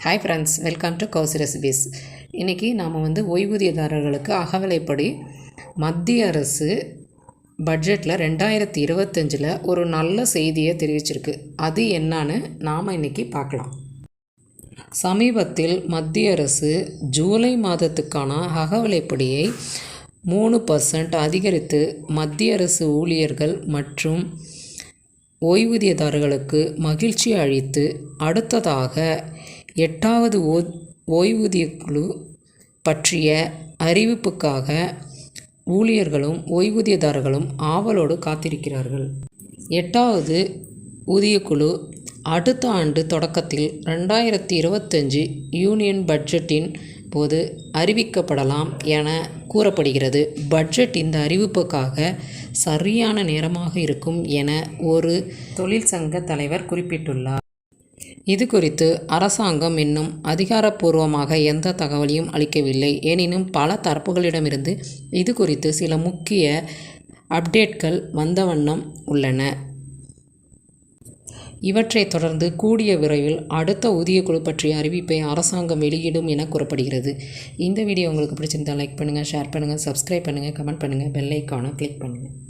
Hi friends welcome to Kousi recipes இன்றைக்கி நாம் வந்து ஓய்வூதியதாரர்களுக்கு அகவிலைப்படி மத்திய அரசு பட்ஜெட்டில் ரெண்டாயிரத்தி இருபத்தஞ்சில் ஒரு நல்ல செய்தியை தெரிவிச்சிருக்கு. அது என்னான்னு நாம் இன்றைக்கி பார்க்கலாம். சமீபத்தில் மத்திய அரசு ஜூலை மாதத்துக்கான அகவிலைப்படியை மூணு பர்சன்ட் அதிகரித்து மத்திய அரசு ஊழியர்கள் மற்றும் ஓய்வூதியதாரர்களுக்கு மகிழ்ச்சி அளித்து அடுத்ததாக எட்டாவது ஓ ஓய்வூதிய குழு பற்றிய அறிவிப்புக்காக ஊழியர்களும் ஓய்வூதியதாரர்களும் ஆவலோடு காத்திருக்கிறார்கள். எட்டாவது ஊதியக்குழு அடுத்த ஆண்டு தொடக்கத்தில் ரெண்டாயிரத்தி இருபத்தஞ்சு யூனியன் பட்ஜெட்டின் போது அறிவிக்கப்படலாம் என கூறப்படுகிறது. பட்ஜெட் இந்த அறிவிப்புக்காக சரியான நேரமாக இருக்கும் என ஒரு தொழிற்சங்க தலைவர் குறிப்பிட்டுள்ளார். இது குறித்து அரசாங்கம் இன்னும் அதிகாரப்பூர்வமாக எந்த தகவலையும் அளிக்கவில்லை. எனினும் பல தரப்புகளிடமிருந்து இது குறித்து சில முக்கிய அப்டேட்கள் வந்த வண்ணம் உள்ளன. இவற்றைத் தொடர்ந்து கூடிய விரைவில் அடுத்த ஊதியக்குழு பற்றிய அறிவிப்பை அரசாங்கம் வெளியிடும் என கூறப்படுகிறது. இந்த வீடியோ உங்களுக்கு பிடிச்சிருந்தால் லைக் பண்ணுங்கள் ஷேர் பண்ணுங்கள் சப்ஸ்கிரைப் பண்ணுங்கள் கமெண்ட் பண்ணுங்கள் பெல் ஐக்கானை கிளிக் பண்ணுங்கள்